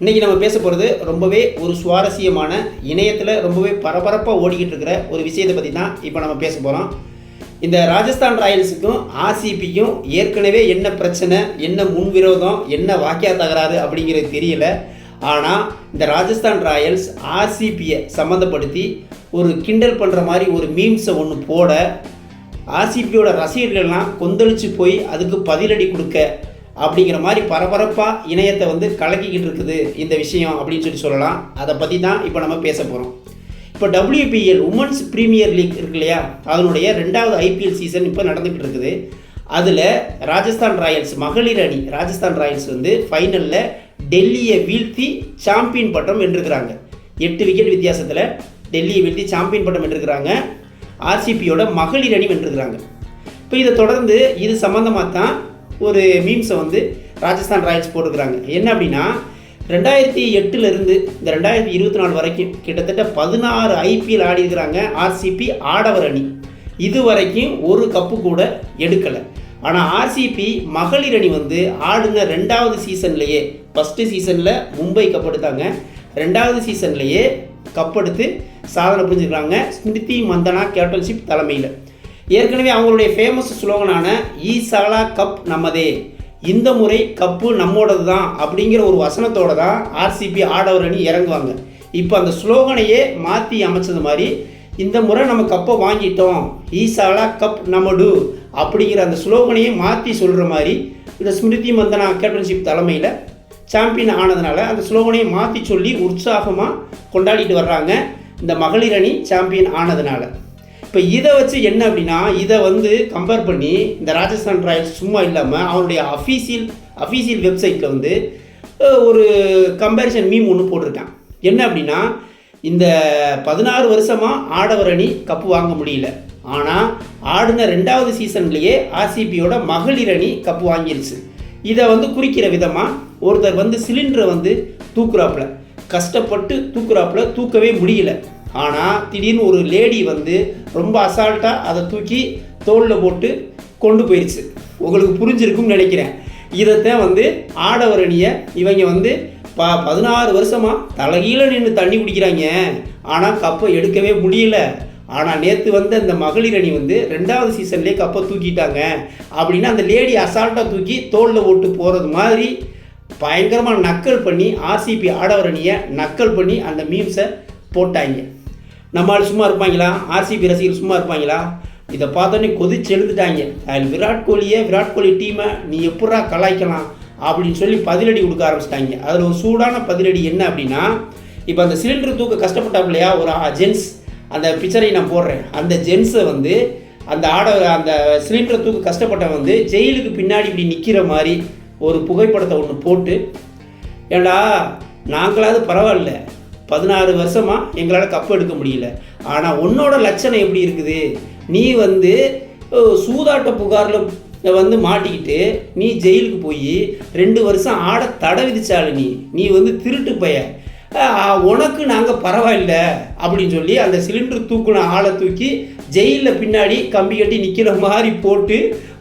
இன்றைக்கி நம்ம பேச போகிறது ரொம்பவே ஒரு சுவாரஸ்யமான இணையத்தில் ரொம்பவே பரபரப்பாக ஓடிக்கிட்டு இருக்கிற ஒரு விஷயத்தை பற்றி தான் இப்போ நம்ம பேச போகிறோம் இந்த ராஜஸ்தான் ராயல்ஸுக்கும் ஆர்சிபிக்கும் ஏற்கனவே என்ன பிரச்சனை என்ன முன்விரோதம் என்ன வாக்கியா தகராறு அப்படிங்கிறது தெரியல. ஆனால் இந்த ராஜஸ்தான் ராயல்ஸ் ஆர்சிபியை சம்மந்தப்படுத்தி ஒரு கிண்டல் பண்ணுற மாதிரி ஒரு மீம்ஸை ஒன்று போட ஆர்சிபியோட ரசிகர்கள்லாம் கொந்தளிச்சு போய் அதுக்கு பதிலடி கொடுக்க அப்படிங்கிற மாதிரி பரபரப்பாக இணையத்தை வந்து கலக்கிக்கிட்டு இருக்குது இந்த விஷயம் அப்படின்னு சொல்லி சொல்லலாம். அதை பற்றி தான் இப்போ நம்ம பேச போகிறோம் இப்போ டபிள்யூபிஎல் உமன்ஸ் ப்ரீமியர் லீக் இருக்கு இல்லையா? அதனுடைய ரெண்டாவது ஐபிஎல் சீசன் இப்போ நடந்துகிட்டு இருக்குது. அதில் ராஜஸ்தான் ராயல்ஸ் மகளிர் அணி ராஜஸ்தான் ராயல்ஸ் வந்து ஃபைனலில் டெல்லியை வீழ்த்தி சாம்பியன் பட்டம் வென்றிருக்கிறாங்க. எட்டு விக்கெட் வித்தியாசத்தில் டெல்லியை வீழ்த்தி சாம்பியன் பட்டம் வென்றிருக்கிறாங்க. ஆர்சிபியோட மகளிர் அணி வென்றிருக்கிறாங்க. இப்போ இதை தொடர்ந்து இது சம்மந்தமாக தான் ஒரு மீம்ஸை வந்து ராஜஸ்தான் ராயல்ஸ் போட்டுக்கிறாங்க என்ன அப்படின்னா ரெண்டாயிரத்தி எட்டுலேருந்து இந்த ரெண்டாயிரத்தி இருபத்தி நாலு வரைக்கும் கிட்டத்தட்ட பதினாறு ஐபிஎல் ஆடி இருக்கிறாங்க ஆர்சிபி ஆடவர் அணி இது வரைக்கும் ஒரு கப்பு கூட எடுக்கலை. ஆனால் ஆர்சிபி மகளிர் அணி வந்து ஆடின ரெண்டாவது சீசன்லேயே ஃபஸ்ட்டு சீசனில் மும்பை கப் எடுத்தாங்க. ரெண்டாவது சீசன்லேயே கப் எடுத்து சாதனை புரிஞ்சுக்கிறாங்க ஸ்மிருதி மந்தனா கேப்டன்ஷிப் தலைமையில். ஏற்கனவே அவங்களுடைய ஃபேமஸ் ஸ்லோகனான ஈசாலா கப் நம்மதே இந்த முறை கப்பு நம்மோடது தான் அப்படிங்கிற ஒரு வசனத்தோடு தான் ஆர்சிபி ஆடவர் அணி இறங்குவாங்க. இப்போ அந்த ஸ்லோகனையே மாற்றி அமைச்சது மாதிரி இந்த முறை நம்ம கப்பை வாங்கிட்டோம். ஈசாலா கப் நமடு அப்படிங்கிற அந்த ஸ்லோகனையே மாற்றி சொல்கிற மாதிரி இந்த ஸ்மிருதி மந்தனா கேப்டன்ஷிப் தலைமையில் சாம்பியன் ஆனதுனால அந்த ஸ்லோகனையை மாற்றி சொல்லி உற்சாகமாக கொண்டாடிட்டு வர்றாங்க இந்த மகளிர் அணி சாம்பியன் ஆனதுனால. இப்போ இதை வச்சு என்ன அப்படின்னா இதை வந்து கம்பேர் பண்ணி இந்த ராஜஸ்தான் ராயல்ஸ் சும்மா இல்லாமல் அவனுடைய அஃபீஷியல் அஃபீஷியல் வெப்சைட்டில் வந்து ஒரு கம்பேரிசன் மீம் ஒன்று போட்டிருக்கான். என்ன அப்படின்னா இந்த பதினாறு வருஷமாக ஆடவர் அணி கப்பு வாங்க முடியல. ஆனால் ஆடின ரெண்டாவது சீசன்லேயே ஆர்சிபியோட மகளிர் அணி கப்பு வாங்கிருச்சு. இதை வந்து குறிக்கிற விதமாக ஒருத்தர் வந்து சிலிண்டரை வந்து தூக்குறாப்புல. கஷ்டப்பட்டு தூக்குறாப்புல தூக்கவே முடியல. ஆனால் திடீர்னு ஒரு லேடி வந்து ரொம்ப அசால்ட்டாக அதை தூக்கி தோளில் போட்டு கொண்டு போயிடுச்சு உங்களுக்கு புரிஞ்சிருக்கும்னு நினைக்கிறேன். இதைத்தான் வந்து ஆடவர் அணியை இவங்க வந்து ப பதினாறு வருஷமாக தலைகீழ நின்று தண்ணி குடிக்கிறாங்க. ஆனால் கப்பை எடுக்கவே முடியல. ஆனால் நேற்று வந்து அந்த மகளிர் அணி வந்து ரெண்டாவது சீசன்லேயே கப்பை தூக்கிட்டாங்க. அப்படின்னா அந்த லேடி அசால்ட்டாக தூக்கி தோளில் போட்டு போகிறது மாதிரி பயங்கரமாக நக்கல் பண்ணி ஆர்சிபி ஆடவர் அணியை நக்கல் பண்ணி அந்த மீம்ஸை போட்டாங்க. நம்மால் சும்மா இருப்பாங்களா? ஆர்சிபி ரசிகர் சும்மா இருப்பாங்களா? இதை பார்த்தோன்னே கொதிச்சு எழுந்துட்டாங்க. அதில் விராட் கோலியை விராட் கோலி டீமை நீ எப்படா கலாய்க்கலாம் அப்படின்னு சொல்லி பதிலடி கொடுக்க ஆரம்பிச்சிட்டாங்க. அதில் ஒரு சூடான பதிலடி என்ன அப்படின்னா இப்போ அந்த சிலிண்டர் தூக்க கஷ்டப்பட்டாப்லையா ஒரு ஜென்ஸ். அந்த பிக்சரை நான் போடுறேன். அந்த ஜென்ஸை வந்து அந்த ஆட அந்த சிலிண்டரை தூக்க கஷ்டப்பட்ட வந்து ஜெயிலுக்கு பின்னாடி இப்படி நிற்கிற மாதிரி ஒரு புகைப்படத்தை ஒன்று போட்டு ஏண்டா நாங்களாவது பரவாயில்ல. பதினாறு வருஷமாக எங்களால் கப்பு எடுக்க முடியல. ஆனால் உன்னோட லட்சணம் எப்படி இருக்குது? நீ வந்து சூதாட்ட புகாரில் வந்து மாட்டிக்கிட்டு நீ ஜெயிலுக்கு போய் ரெண்டு வருஷம் ஆட தடை விதிச்சாலு நீ நீ வந்து திருட்டு பைய. உனக்கு நாங்கள் பரவாயில்ல அப்படின்னு சொல்லி அந்த சிலிண்டர் தூக்குன ஆளை தூக்கி ஜெயிலில் பின்னாடி கம்பி கட்டி நிற்கிற மாதிரி போட்டு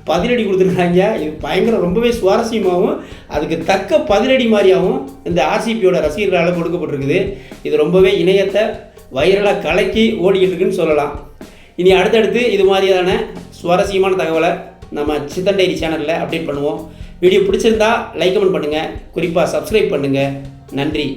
பதிலடி கொடுத்துருக்காங்க இது பயங்கர ரொம்பவே சுவாரஸ்யமாகவும் அதுக்கு தக்க பதிலடி மாதிரியாகவும் இந்த ஆர்சிபியோட ரசிகர்களால் கொடுக்கப்பட்டிருக்குது. இது ரொம்பவே இணையத்தை வைரலாக கலக்கி ஓடிக்கிட்டு இருக்குன்னு சொல்லலாம். இனி அடுத்தடுத்து இது மாதிரியான சுவாரஸ்யமான தகவலை நம்ம சித்தன் டைரி சேனலில் அப்டேட் பண்ணுவோம். வீடியோ பிடிச்சிருந்தா லைக் கமெண்ட் பண்ணுங்கள் குறிப்பாக சப்ஸ்கிரைப் பண்ணுங்கள் நன்றி.